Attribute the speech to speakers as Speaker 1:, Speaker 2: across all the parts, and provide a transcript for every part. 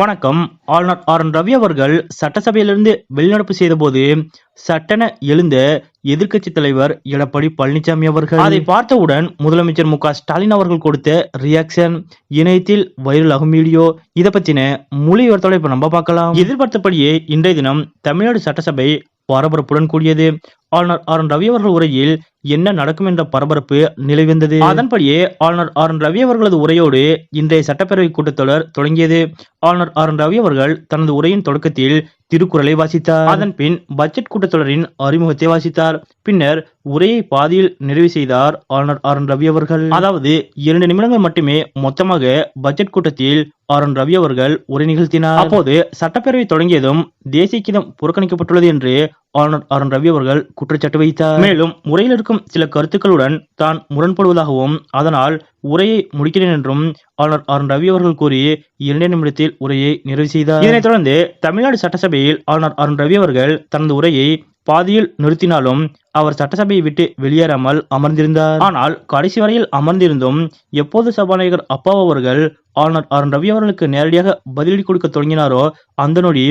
Speaker 1: வணக்கம். ஆளுநர் R N Ravi அவர்கள் சட்டசபையிலிருந்து வெளிநடப்பு செய்தபோது சட்டென எழுந்த எதிர்க்கட்சி தலைவர் எடப்பாடி பழனிசாமி அவர்கள். அதை பார்த்தவுடன் முதலமைச்சர் மு ஸ்டாலின் அவர்கள் கொடுத்த ரியாக்ஷன் இணையத்தில் வைரல் ஆகும் வீடியோ இதை பத்தின முழு விவரத்தோட இப்ப நம்ம பார்க்கலாம். எதிர்பார்த்தபடியே இன்றைய தினம் தமிழ்நாடு சட்டசபை பரபரப்புடன் கூடியது. ஆளுநர் ஆர் என் ரவி அவர்கள் உரையில் என்ன நடக்கும் என்ற பரபரப்பு நிலவிருந்தது அதன்படியே ஆளுநர் ஆர் என் ரவி அவர்களது உரையோடு இன்றைய சட்டப்பேரவை கூட்டத்தொடர் தொடங்கியது. ஆளுநர் ஆர் என் ரவி அவர்கள் தனது உரையின் தொடக்கத்தில் திருக்குறளை வாசித்தார். அதன் பின் பட்ஜெட் கூட்டத்தொடரின் அறிமுகத்தை வாசித்தார். பின்னர் உரையை பாதியில் நிறைவு செய்தார் ஆளுநர் ஆர் என் ரவி அவர்கள். அதாவது இரண்டு நிமிடங்கள் மட்டுமே மொத்தமாக பட்ஜெட் கூட்டத்தில் ஆர் என் ரவி அவர்கள் உரை நிகழ்த்தினார். அப்போது சட்டப்பேரவை தொடங்கியதும் தேசிய கீதம் புறக்கணிக்கப்பட்டுள்ளது என்று ஆளுநர் ஆர் என் ரவி அவர்கள் குற்றச்சாட்டு வைத்தார். மேலும் உரையில் இருக்கும் சில கருத்துக்களுடன் தான் முரண்படுவதாகவும் அதனால் உரையை முடிக்கிறேன் என்றும் ஆளுநர் ஆர் என் ரவி அவர்கள் கூறி இரண்டே நிமிடத்தில் உரையை நிறைவு செய்தார். இதனைத் தொடர்ந்து தமிழ்நாடு சட்டசபையில் ஆளுநர் ஆர் என் ரவி அவர்கள் தனது உரையை பாதியில் நிறுத்தினாலும் அவர் சட்டசபையை விட்டு வெளியேறாமல் அமர்ந்திருந்தார். ஆனால் கடைசி வரையில் அமர்ந்திருந்தும் எப்போது சபாநாயகர் அப்பாவு அவர்கள் ஆளுநர் ஆர் என் ரவி அவர்களுக்கு நேரடியாக பதிலடி கொடுக்க தொடங்கினாரோ அந்த நொடி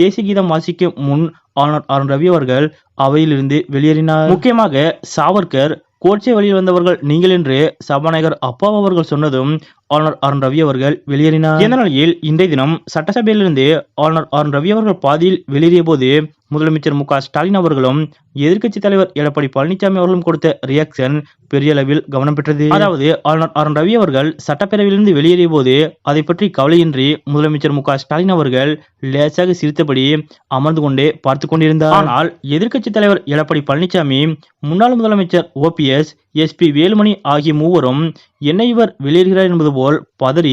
Speaker 1: தேசிய கீதம் வாசிக்கும் முன் ஆனால் ஆர் ரவி அவர்கள் அவையிலிருந்து வெளியேறினார். முக்கியமாக சாவர்கர் கோட்சே வழியில் வந்தவர்கள் நீங்கள் என்று சபாநாயகர் அப்பா அவர்கள் சொன்னதும் ஆளுநர் ஆர் என் ரவி அவர்கள் வெளியேறினார். இந்த நிலையில் இன்றைய தினம் சட்டசபையிலிருந்து ஆளுநர் ஆர் என் ரவி அவர்கள் பாதியில் வெளியேறிய போது முதலமைச்சர் மு ஸ்டாலின் அவர்களும் எதிர்க்கட்சி தலைவர் எடப்பாடி பழனிசாமி அவர்களும் கொடுத்த ரியாக்ஷன் பெரிய அளவில் கவனம் பெற்றது. அதாவது ஆளுநர் ஆர் என் ரவி அவர்கள் சட்டப்பேரவையிலிருந்து வெளியேறிய போது அதை பற்றி கவலையின்றி முதலமைச்சர் மு ஸ்டாலின் அவர்கள் லேசாக சிரித்தபடி அமர்ந்து கொண்டே பார்த்து கொண்டிருந்தார். ஆனால் எதிர்க்கட்சி தலைவர் எடப்பாடி பழனிசாமி முன்னாள் முதலமைச்சர் ஓபிஎஸ் எஸ்பி வேலுமணி ஆகிய மூவரும் என்ன இவர் வெளியேறுகிறார் என்பது போல் பதறி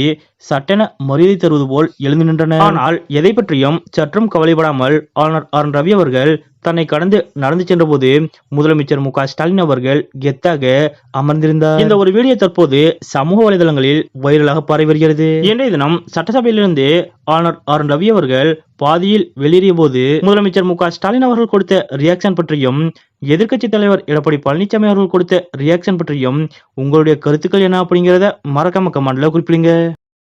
Speaker 1: சட்டென மரியாதை தருவது போல் எழுந்து நின்றனர் ஆனால் எதை பற்றியும் சற்றும் கவலைப்படாமல் ஆளுநர் ஆர். ரவி அவர்கள் தன்னை கடந்து நடந்து சென்றபோது முதலமைச்சர் மு. ஸ்டாலின் அவர்கள் கெத்தாக அமர்ந்திருந்தார். இந்த ஒரு வீடியோ தற்போது சமூக வலைதளங்களில் வைரலாக பரவி வருகிறது. இன்றைய தினம் சட்டசபையிலிருந்து ஆளுநர் ஆர். ரவி அவர்கள் பாதியில் வெளியேறிய போது முதலமைச்சர் மு. ஸ்டாலின் அவர்கள் கொடுத்த ரியாக்ஷன் பற்றியும் எதிர்க்கட்சி தலைவர் எடப்பாடி பழனிசாமி அவர்கள் கொடுத்த ரியாக்ஷன் பற்றியும் உங்களுடைய கருத்துக்கள் என்ன அப்படிங்கிறத மறக்காம கமெண்ட்ல குறிப்பிடுங்க.